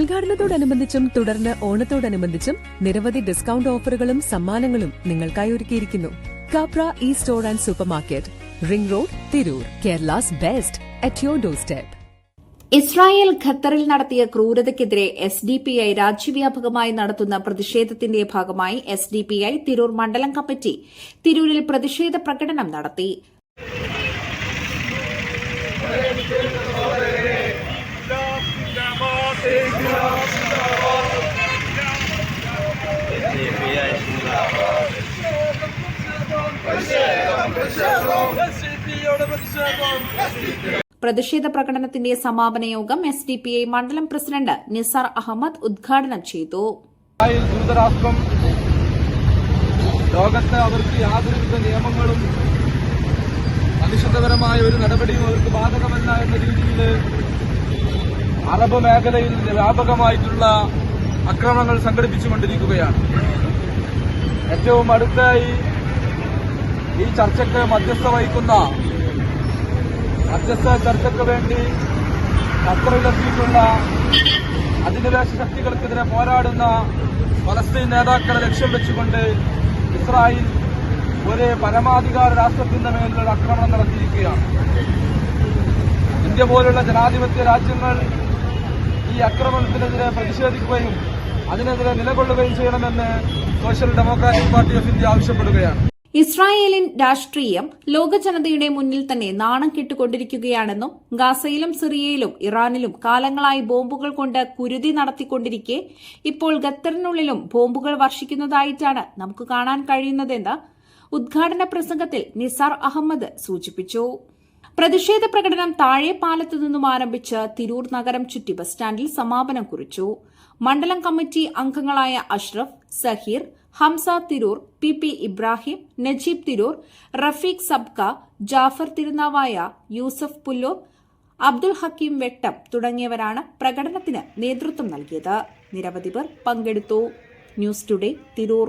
ഉദ്ഘാടനത്തോടനുബന്ധിച്ചും തുടർന്ന് ഓണത്തോടനുബന്ധിച്ചും നിരവധി ഡിസ്കൗണ്ട് ഓഫറുകളും സമ്മാനങ്ങളും നിങ്ങൾക്കായി ഒരുക്കിയിരിക്കുന്നു. Kapra E store and supermarket ring road Tirur Kerala's best at your doorstep Israel ഖത്തറിൽ നടത്തിയ ക്രൂരതയ്ക്കെതിരെ എസ് ഡി പി ഐ രാജ്യവ്യാപകമായി നടത്തുന്ന പ്രതിഷേധത്തിന്റെ ഭാഗമായി S D P I Tirur മണ്ഡലം കമ്മിറ്റി തിരൂരിൽ പ്രതിഷേധ പ്രകടനം നടത്തി. പ്രതിഷേധ പ്രകടനത്തിന്റെ സമാപന യോഗം എസ് ഡി പി ഐ മണ്ഡലം പ്രസിഡന്റ് നിസാർ അഹമ്മദ് ഉദ്ഘാടനം ചെയ്തു. ദൂതരാഷ്ട്രം ലോകത്ത് അവർക്ക് യാതൊരുവിധ നിയമങ്ങളും അനിശ്ചിതകരമായ ഒരു നടപടിയും അവർക്ക് ബാധകമല്ല എന്ന രീതിയിൽ അറബ് മേഖലയിൽ വ്യാപകമായിട്ടുള്ള അക്രമങ്ങൾ സംഘടിപ്പിച്ചുകൊണ്ടിരിക്കുകയാണ്. ഏറ്റവും അടുത്തായി ഈ ചർച്ചയ്ക്ക് മധ്യസ്ഥ വഹിക്കുന്ന മധ്യസ്ഥ ചർച്ചയ്ക്ക് വേണ്ടി ഖത്തറിലെത്തിയിട്ടുള്ള അധിനിവേശ ശക്തികൾക്കെതിരെ പോരാടുന്ന ഫലസ്തീൻ നേതാക്കളെ ലക്ഷ്യം വെച്ചുകൊണ്ട് ഇസ്രായേൽ ഒരു പരമാധികാര രാഷ്ട്രത്തിന്റെ മേലുള്ള ആക്രമണം നടത്തിയിരിക്കുകയാണ്. ഇന്ത്യ പോലുള്ള ജനാധിപത്യ രാജ്യങ്ങൾ ഈ ആക്രമണത്തിനെതിരെ പ്രതിഷേധിക്കുകയും അതിനെതിരെ നിലകൊള്ളുകയും ചെയ്യണമെന്ന് social democratic party of India ആവശ്യപ്പെടുകയാണ്. ഇസ്രായേലിൻ രാഷ്ട്രീയം ലോക ജനതയുടെ മുന്നിൽ തന്നെ നാണം കെട്ടുകൊണ്ടിരിക്കുകയാണെന്നും ഗാസയിലും സിറിയയിലും ഇറാനിലും കാലങ്ങളായി ബോംബുകൾ കൊണ്ട് കുരുതി നടത്തിക്കൊണ്ടിരിക്കെ ഇപ്പോൾ ഖത്തറിനുള്ളിലും ബോംബുകൾ വർഷിക്കുന്നതായിട്ടാണ് നമുക്ക് കാണാൻ കഴിയുന്നതെന്ന് ഉദ്ഘാടന പ്രസംഗത്തിൽ നിസാർ അഹമ്മദ് സൂചിപ്പിച്ചു. പ്രതിഷേധ പ്രകടനം താഴെ പാലത്തു നിന്നും ആരംഭിച്ച് തിരൂർ നഗരം ചുറ്റി ബസ് സ്റ്റാൻഡിൽ സമാപനം കുറിച്ചു. മണ്ഡലം കമ്മിറ്റി അംഗങ്ങളായ Ashraf Saheer Hamza Tirur P P Ibrahim Najeeb Tirur Rafeeq Sabkha Jafar Thirunavaya Yusuf Pullur Abdul Hakeem വെട്ടം തുടങ്ങിയവരാണ് പ്രകടനത്തിന് നേതൃത്വം നൽകിയത്. നിരവധി പേർ പങ്കെടുത്തു. News today Tirur.